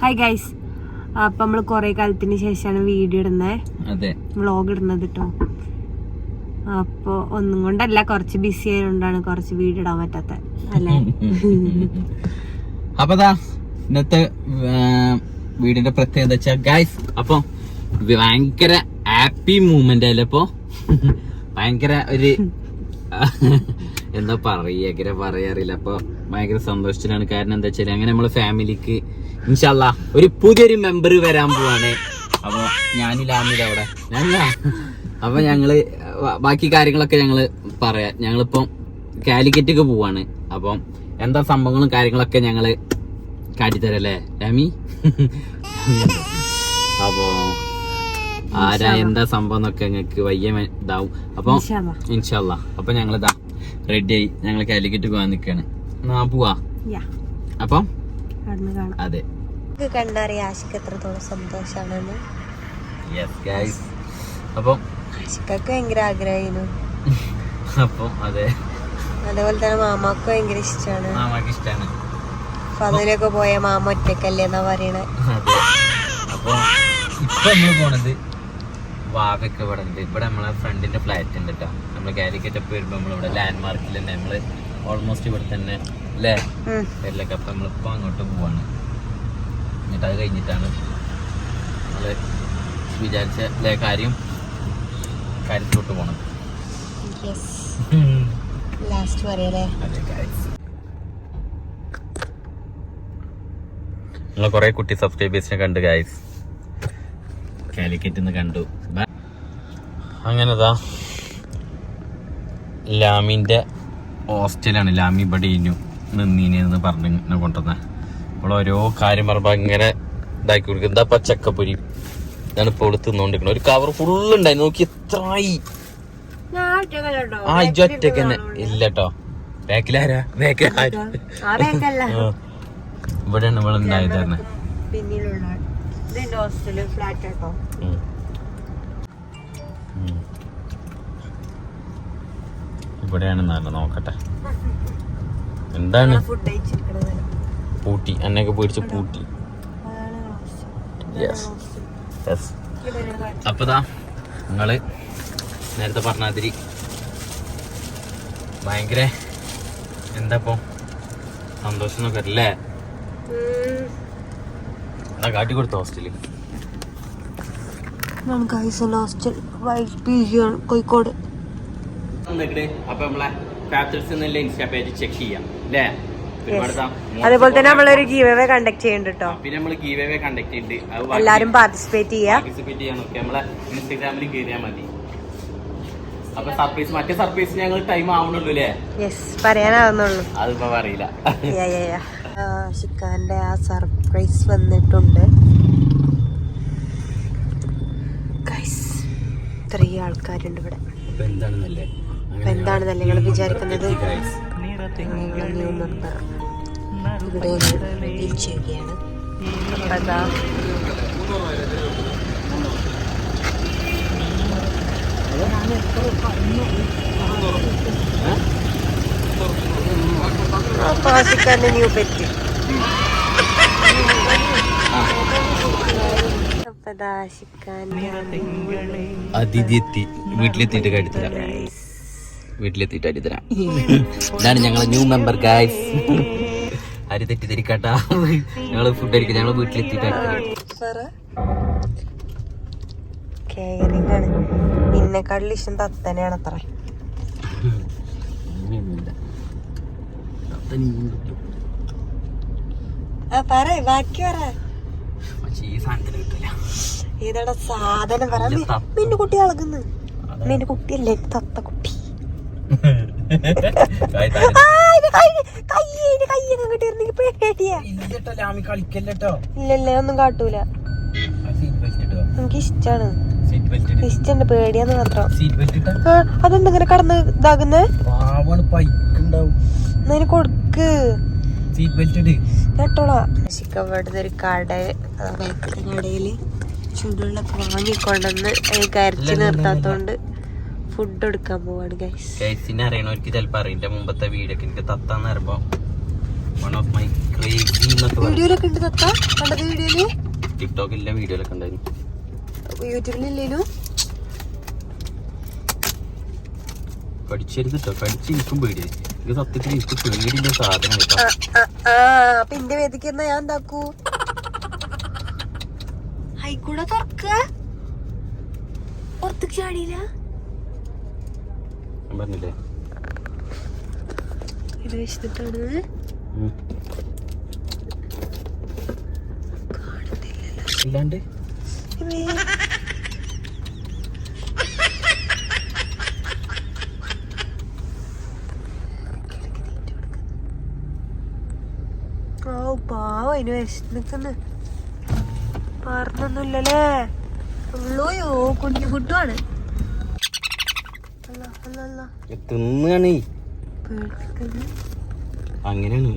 Hi guys അപ്പൊ നമ്മൾ കൊറേ കാലത്തിന് ശേഷമാണ് വീഡിയോ ഇടുന്നത് വ്ളോഗ് ഇടുന്നത് കേട്ടോ അപ്പൊ ഒന്നും കൊണ്ടല്ല കുറച്ച് ബിസി ആയതുകൊണ്ടാണ് കുറച്ച് വീഡിയോ ഇടാൻ പറ്റാത്ത. അല്ലേ? അപ്പൊ ഇന്നത്തെ വീടിന്റെ പ്രത്യേകത വെച്ചാൽ ഗൈസ് അപ്പൊ ഭയങ്കര ഹാപ്പി മൂമെന്റ് അല്ലേ ഇപ്പൊ? ഭയങ്കര ഒരു എന്താ പറയാ എങ്ങനെ പറയാറില്ല അപ്പൊ ഭയങ്കര സന്തോഷത്തിലാണ്. കാരണം എന്താ വെച്ചാൽ അങ്ങനെ നമ്മളെ ഫാമിലിക്ക് ഇൻഷല്ല ഒരു പുതിയൊരു മെമ്പർ വരാൻ പോവാണ്. അപ്പൊ ഞാനില്ലാന്നില്ല അവിടെ. ഞാനില്ല അപ്പൊ ഞങ്ങൾ ബ- ബാക്കി കാര്യങ്ങളൊക്കെ ഞങ്ങൾ പറയാം. ഞങ്ങളിപ്പം കാലിക്കറ്റൊക്കെ പോവാണ്. അപ്പം എന്താ സംഭവങ്ങളും കാര്യങ്ങളൊക്കെ ഞങ്ങൾ കാട്ടിത്തരല്ലേ? രാമി അപ്പോ ആരാ എന്താ സംഭവം എന്നൊക്കെ ഞങ്ങൾക്ക് വയ്യ ഇതാവും. അപ്പം ഇൻഷാല്ല അപ്പൊ ഞങ്ങളിതാ റെഡി ആയി. ഞങ്ങൾ കാലിക്കറ്റ് പോകാൻ നിക്കാണ്. എന്നാ പോവാ? അപ്പം അവിടുന്ന് അതെ കണ്ടറിയാം ആശിക്ക് എത്രത്തോളം സന്തോഷമാണെന്ന്. അപ്പം ആശിക്കൊക്കെ ഭയങ്കര ആഗ്രഹമായിരുന്നു അപ്പം അതെ. അതേപോലെ തന്നെ മാമാക്ക് ഭയങ്കര ഇഷ്ടമാണ് മാമാക്ക് ഫതിലൊക്കെ പോയ മാമ ഒറ്റക്കല്ലേ എന്നാ പറയണേ. അപ്പൊ ഇപ്പൊ നമ്മൾ പോണത് വാവൊക്കെ ഇവിടെ ഉണ്ട്. ഇവിടെ നമ്മളെ ഫ്രണ്ടിന്റെ ഫ്ലാറ്റ് ഉണ്ട് കേട്ടോ നമ്മൾ കാലിക്കറ്റ് ഒക്കെ വരുമ്പോ നമ്മളിവിടെ ലാൻഡ് മാർക്കിൽ തന്നെ നമ്മൾ ഓൾമോസ്റ്റ് ഇവിടെ തന്നെ അല്ലേ അപ്പൊ നമ്മളിപ്പോ അങ്ങോട്ട് പോവാണ്. എന്നിട്ട് അത് കഴിഞ്ഞിട്ടാണ് നമ്മൾ വിചാരിച്ച കാര്യം കാര്യത്തിലോട്ട് യെസ് ലാസ്റ്റ് പറയല്ലേ. നിങ്ങളെ കുറേ കുട്ടി സബ്സ്ക്രൈബേഴ്സിനെ കണ്ടു ഗായ്സ് കാലിക്കറ്റ് കണ്ടു. ബ- അങ്ങനെതാ. ലാമിന്റെ ഹോസ്റ്റലാണ്. ലാമി ഇവിടെ ഇനു നിന്നീനെന്ന് പറഞ്ഞ് ഇങ്ങനെ കൊണ്ടുവന്ന. നമ്മൾ ഓരോ കാര്യം പറയുമ്പോൾ ഇങ്ങനെ ഇതാക്കി കൊടുക്കും എന്താ പച്ചക്കപ്പൊരി. ഇതാണ് ഇപ്പോൾ ഇവിടെ തിന്നോണ്ടിരിക്കണം ഒരു കവർ ഫുള്ള് ഉണ്ടായി. നോക്കി എത്രയായി ആ ഇജ്ജ് ഒറ്റയ്ക്ക് തന്നെ. ഇല്ല കേട്ടോ ബാക്കിലാരാ? ആ. ഇവിടെയാണ് നമ്മൾ ഉണ്ടായത് തന്നെ. ഇവിടെയാണ് നല്ല നോക്കട്ടെ. എന്താണ്? ഫുഡ് കഴിച്ചിരിക്കണത്. പൂട്ടി. അന്നൊക്കെ പേടിച്ച് പൂട്ടി. യെസ് യെസ് അപ്പതാ നിങ്ങൾ നേരത്തെ പറഞ്ഞാതിരി ഭയങ്കര എന്താപ്പോ സന്തോഷം നോക്കെ അല്ലേ എന്നാ കാട്ടി കൊടുത്ത ഹോസ്റ്റലിൽ ഹോസ്റ്റൽ കോഴിക്കോട്. അപ്പൊ നമ്മളെ ഫാക്ടറിസ് എന്നുള്ള ഇൻസ്റ്റാ പേജ് ചെക്ക് ചെയ്യാം. അല്ലേ അതേപോലെ തന്നെ നമ്മളൊരു ഗീവ് കണ്ടക്ട് ചെയ്യുന്നുണ്ട് കേട്ടോ പിന്നെ നമ്മൾ ഗീവ് അവേ കണ്ടക്ട് ചെയ്യുന്നുണ്ട് എല്ലാവരും എല്ലാരും പാർട്ടിസിപ്പേറ്റ് ചെയ്യാം. പാർട്ടിസിപ്പേറ്റ് ചെയ്യാൻ ഓക്കേ നമ്മളെ ഇൻസ്റ്റാഗ്രാമിൽ കയറിയാൽ മതി. അപ്പൊ സർപ്രൈസ് മറ്റേ സർപ്രൈസ് ഞങ്ങൾ ടൈം ആവണുള്ളൂ അല്ലേ യെസ് പറയാനാവുന്നുള്ളൂ. അതിപ്പോ അറിയില്ല ഷിക്കാന്റെ ആ സർപ്രൈസ് വന്നിട്ടുണ്ട്. ഇത്രയും ആൾക്കാരുണ്ട് ഇവിടെ. എന്താണെന്നല്ലേ? നിങ്ങൾ വിചാരിക്കുന്നത്? ഞങ്ങളെ ന്യൂ മെമ്പർ ഇവിടെ അതാ ന്യൂ പെറ്റ് ദാ ആഷിക്കാന്റെ അതിഥി എത്തി. വീട്ടിലെത്തിയിട്ട് കടിത്തരാം വീട്ടിലെത്തിയിട്ട് അടിത്തരാം ഇതാണ് ഞങ്ങളെ ന്യൂ മെമ്പർ ഗായ്സ് ആര് തെറ്റിദ്ധരിക്കാട്ടാ. ഞങ്ങൾ ഫുഡ് അടിക്കാം ഞങ്ങൾ വീട്ടിലെത്തിയിട്ട് ഇഷ്ടം തത്തനെയാണ് അത്ര ബാക്കി പറ. കിട്ടില്ല ഏതാടാ സാധനം? പറ. നിന്റെ കുട്ടി അളകുന്നു നിന്റെ കുട്ടിയല്ലേ തത്ത കുട്ടി ഇല്ലല്ലേ ഒന്നും കാട്ടൂല. എനിക്ക് ഇഷ്ടാണ് ഇഷ്ടണ്ട് പേടിയാന്ന് മാത്രം. അതെന്താ ഇങ്ങനെ കടന്ന് ഇതാകുന്നേ? കൊടുക്ക്. ഇവിടുത്തെ ഒരു കട കടയിൽ ചുടുള്ളൊക്കെ വാങ്ങിക്കൊണ്ടെന്ന് കരച്ചു നിർത്താത്തോണ്ട് ഫുഡ് എടുക്കാൻ പോവാണ് ഗൈസ് ഗൈസിനെ അറിയണവർക്ക് ചിലപ്പോൾ അറിയില്ല. മുമ്പത്തെ വീടൊക്കെ എനിക്ക് തത്താന്ന് പറയുമ്പോ വൺ ഓഫ് മൈ ക്രേസി എന്നൊക്കെ പറയും. വീഡിയോയിലൊക്കെ ഉണ്ട് തത്ത? കണ്ടത് വീഡിയോയിൽ ടിക്ടോക്കിലെ വീഡിയോയിലൊക്കെ ഉണ്ടായിരുന്നു. യൂട്യൂബിലില്ലേനു കടിച്ചരുത് കേട്ടോ കടിച്ച് എനിക്കും പേടിയായി ഇത് സത്യത്തിൽ എനിക്ക് പേടിയുള്ള സാധനം കേട്ടോ ആ, ആ, അപ്പൊ എന്റെ വേദിക്ക് എന്നാ ഞാൻ എന്താക്കൂ? ഹൈക്കൂടെ തുറക്ക. പുറത്തേക്ക് ചാടിയില്ല. പറഞ്ഞില്ലേ? ഇത് വെച്ചിട്ടാണ്. ഇല്ലാണ്ട്? ഓ പാവം അതിന് വിശന്നിക്കുന്നു പറഞ്ഞൊന്നുമില്ലല്ലേ? ഉള്ളോയോ കുഞ്ഞു കുട്ടുവാണ്. തിന്നാണ്. അങ്ങനെയാണ്.